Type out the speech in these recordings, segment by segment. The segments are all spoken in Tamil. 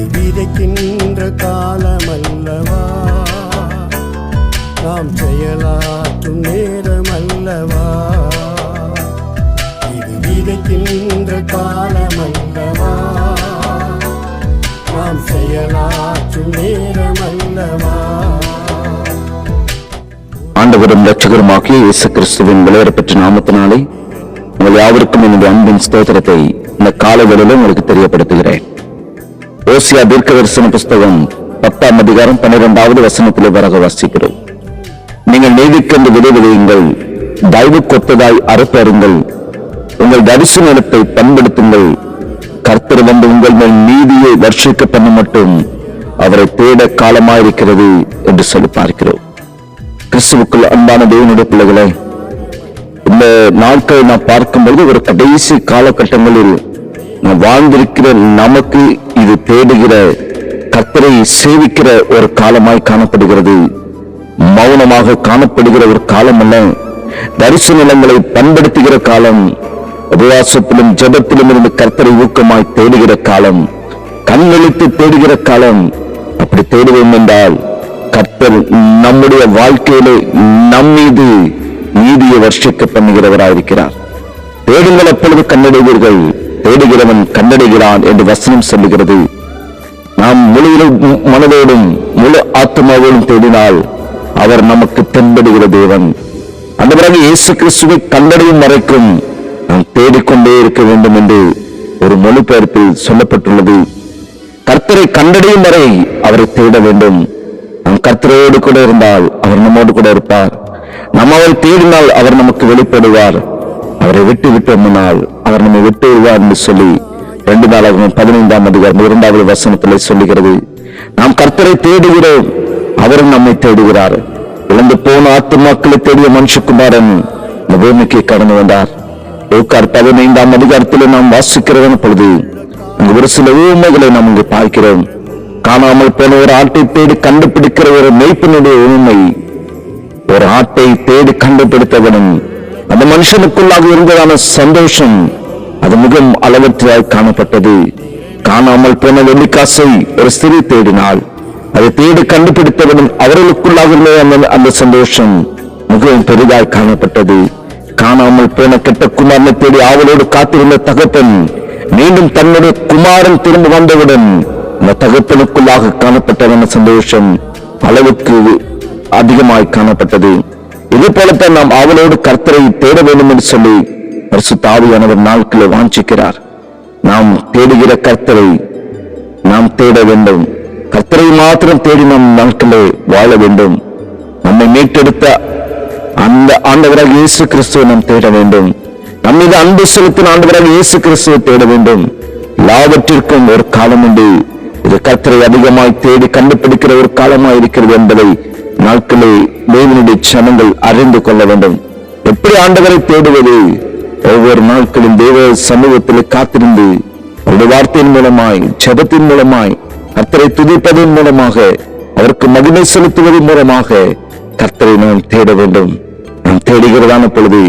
இது விதைக்கின்ற காலமல்லவா? நாம் செயலாற்றும் நேரமல்லவா? இது விதைக்கின்ற காலமல்லவா? நாம் செயலாற்றும் நேரமல்லவா? ஆண்டவரும் இரட்சகருமாகிய இயேசு கிறிஸ்துவின் விளையாடப்பட்ட நாமத்தினாலே உங்கள் யாவருக்கும் என்னுடைய அன்பின் ஸ்தோத்திரத்தை இந்த காலவெளியில உங்களுக்கு தெரியப்படுத்துகிறேன். ஓசியா தீர்க்க தரிசன புஸ்தகம் பத்தாம் அதிகாரம் பன்னிரெண்டாவது வசனத்திலே வரக வாசிக்கிறோம். நீங்கள் நீதிக்கென்று விதை விதையுங்கள் தயவு கொத்ததாய் அறுப்பருங்கள் உங்கள் தரிசன இடத்தை பண்படுத்துங்கள். கர்த்தர் வந்து உங்கள் மேல் நீதியை வர்ஷிக்க பண்ண மட்டும் அவரை தேட காலமாயிருக்கிறது என்று சொல்லி பார்க்கிறோம். கிறிஸ்துவுக்குள் அன்பான தேவனுடைய பிள்ளைகளை இந்த நாட்களை நான் பார்க்கும்போது ஒரு கடைசி காலகட்டங்களில் நாம் வாழ்ந்திருக்கிற நமக்கு இது தேடுகிற கர்த்தரை சேவிக்கிற ஒரு காலமாய் காணப்படுகிறது. மௌனமாக காணப்படுகிற ஒரு காலம் அல்ல தரிசன நிலங்களை பண்படுத்துகிற காலம். உபவாசத்திலும் ஜெபத்திலும் இருந்து கர்த்தரை ஊக்கமாய் தேடுகிற காலம். கண்வெளித்து தேடுகிற காலம். அப்படி தேடுவோம் என்றால் கர்த்தர் நம்முடைய வாழ்க்கையில நம் மீது நீதியை வர்ஷிக்க பண்ணுகிறவராயிருக்கிறார். தேடுங்கள் அப்பொழுது கண்ணடைவீர்கள். தேடுகிறவன் கண்டடைகிறான் என்று வசனம் சொல்லுகிறது. நாம் முழு மனதோடும் முழு ஆத்மாவோடும் தேடினால் அவர் நமக்கு தென்படுகிற தேவன். அந்த பிறகு இயேசு கிறிஸ்துவை கண்டடையும் வரைக்கும் நாம் தேடிக்கொண்டே இருக்க வேண்டும் என்று ஒரு மொழிபெயர்ப்பில் சொல்லப்பட்டுள்ளது. கர்த்தரை கண்டடையும் வரை அவரை தேட வேண்டும். நாம் கர்த்தரோடு கூட இருந்தால் அவர் நம்மோடு கூட இருப்பார். நம்ம அவரை தேடினால் அவர் நமக்கு வெளிப்படுவார். அவரை விட்டு விட்டோம்னால் அவர் நம்மை விட்டு விடுவார் என்று சொல்லி ரெண்டு நாளாகவும் பதினைந்தாம் அதிகாரம் இரண்டாவது வசனத்திலே சொல்லுகிறது. நாம் கர்த்தரை தேடுகிறோம் அவரும் நம்மை தேடுகிறார். இழந்து போன ஆத்துமாக்களை தேடிய மனுஷகுமாரன் இந்த பூமிக்கு கடந்து வந்தார். லூக்கார் பதினைந்தாம் அதிகாரத்தில் நாம் வாசிக்கிறவன் பொழுது அங்கு ஒரு சில ஊமைகளை நாம் இங்கு பார்க்கிறோம். காணாமல் போன ஒரு ஆட்டை தேடி கண்டுபிடிக்கிற ஒரு மெய்ப்பினுடைய உண்மை ஒரு ஆட்டை தேடி கண்டுபிடித்தவனும் அந்த மனுஷனுக்குள்ளாக இருந்ததான சந்தோஷம் அது மிகவும் அளவற்றாய் காணப்பட்டது. காணாமல் போன வெள்ளிக்காசை ஒரு ஸ்திரீ தேடினால் அதை தேடி கண்டுபிடித்தவனும் அவர்களுக்குள்ளாக இருந்த அந்த- அந்த சந்தோஷம் மிகவும் பெரிதாய் காணப்பட்டது. காணாமல் போன கெட்ட குமாரனை தேடி ஆவலோடு காத்திருந்த தகப்பன் மீண்டும் தன்னுடைய குமாரன் திரும்ப வந்தவுடன் அந்த தகப்பனுக்குள்ளாக காணப்பட்டதான சந்தோஷம் அளவுக்கு அதிகமாய் காணப்பட்டது. இது போலத்தான் நாம் அவளோடு கர்த்தரை தேட வேண்டும் என்று சொல்லி பரிசுத்த ஆவியானவர் நாட்களை வாஞ்சிக்கிறார். நாம் தேடுகிற கர்த்தரை நாம் தேட வேண்டும். கர்த்தரை மாத்திரம் தேடி நம் நாட்களே வாழ வேண்டும். நம்மை மீட்டெடுத்த அந்த ஆண்டவராக இயேசு கிறிஸ்துவை நாம் தேட வேண்டும். நம் மீது அன்பு செலுத்தின ஆண்டவராக இயேசு கிறிஸ்துவை தேட வேண்டும். எல்லாவற்றிற்கும் ஒரு காலம் உண்டு இது கர்த்தரை அதிகமாய் தேடி கண்டுபிடிக்கிற ஒரு காலமாய் இருக்கிறது என்பதை நாட்களே தேவனுடைய சனங்கள் அறிந்து கொள்ள வேண்டும். எப்படி ஆண்டவரை தேடுவது? ஒவ்வொரு நாட்களும் தேவ சமூகத்தில் காத்திருந்து அவருடைய வார்த்தையின் மூலமாய் ஜபத்தின் மூலமாய் கர்த்தரை துதிப்பதன் மூலமாக அவருக்கு மகிமை செலுத்துவதன் மூலமாக கர்த்தரை நாம் தேட வேண்டும். நாம் தேடுகிறதான பொழுது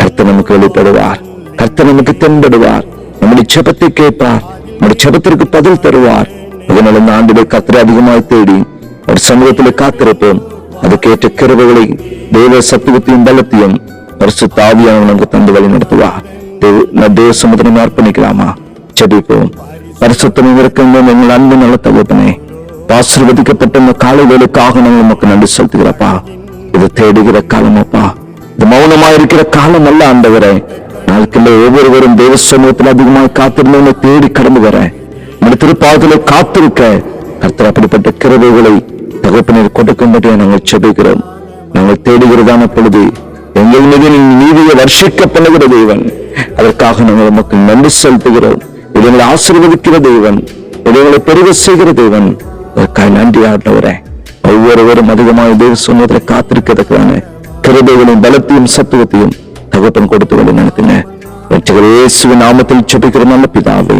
கர்த்தர் நமக்கு வெளிப்படுவார். கர்த்தர் நமக்கு தென்படுவார். நம்முடைய ஜெபத்தை கேட்பார். நம்முடைய ஜெபத்திற்கு பதில் தருவார். அதனால இந்த ஆண்டிலே கர்த்தரை அதிகமாய் தேடி ஒரு சமூகத்தில் காத்திருப்போம். அதுக்கேற்ற கிருபைகளை தேவ சத்துவத்தையும் பலத்தையும் பரிசுத்த ஆவியானவர் நமக்கு தந்து வழி நடத்துவார் தேவ- நான் சமுதிரம் அர்ப்பணிக்கலாமா? ஜெபிப்போம். பரிசுத்தமும் இருக்கும் எங்கள் அன்பு நல்ல தகப்பனே ஆசிர்வதிக்கப்பட்ட இந்த காலை வேலைக்காக நாங்கள் நமக்கு நன்றி செலுத்துகிறப்பா. இது தேடுகிற காலமாப்பா. இது மௌனமா இருக்கிற காலம் அல்ல ஆண்டவரே. நாட்களில் ஒவ்வொருவரும் தேவ சமூகத்தில் அதிகமாக காத்திருந்தவங்க தேடி கடந்து வரேன் நம்முடைய காத்திருக்க. கர்த்தர் அப்படிப்பட்ட கிருபைகளை தகப்பனர் கொடுக்கும்படியா நாங்கள் செபிக்கிறோம் நாங்கள் தேடுகிறதான பொழுது எங்கள் மீது நீதியை வர்ஷிக்கப்படுகிற தெய்வன் அதற்காக நாங்கள் நமக்கு நன்றி செலுத்துகிறோம். இதை ஆசீர்வதிக்கிற தெய்வன் இதங்களை பெருக செய்கிற தெய்வன் அதற்காக நன்றி ஆட்டவரே ஒவ்வொருவரும் அதிகமாக தேவ சொன்னதில் காத்திருக்கிறதுக்கான கிருபைகளையும் பலத்தையும் சத்துவத்தையும் தகப்பன் கொடுத்து வழி நடத்தின. ரட்சகர் இயேசுவின் நாமத்தில் செபிக்கிற நல்ல பிதாவே.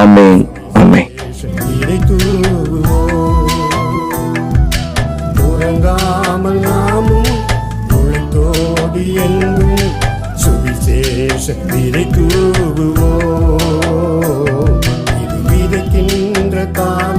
ஆமேன். உழைத்தோடி என்றும் சுவிசேஷ விதை தூவுவோம் இது விதைக்கின்ற காலம்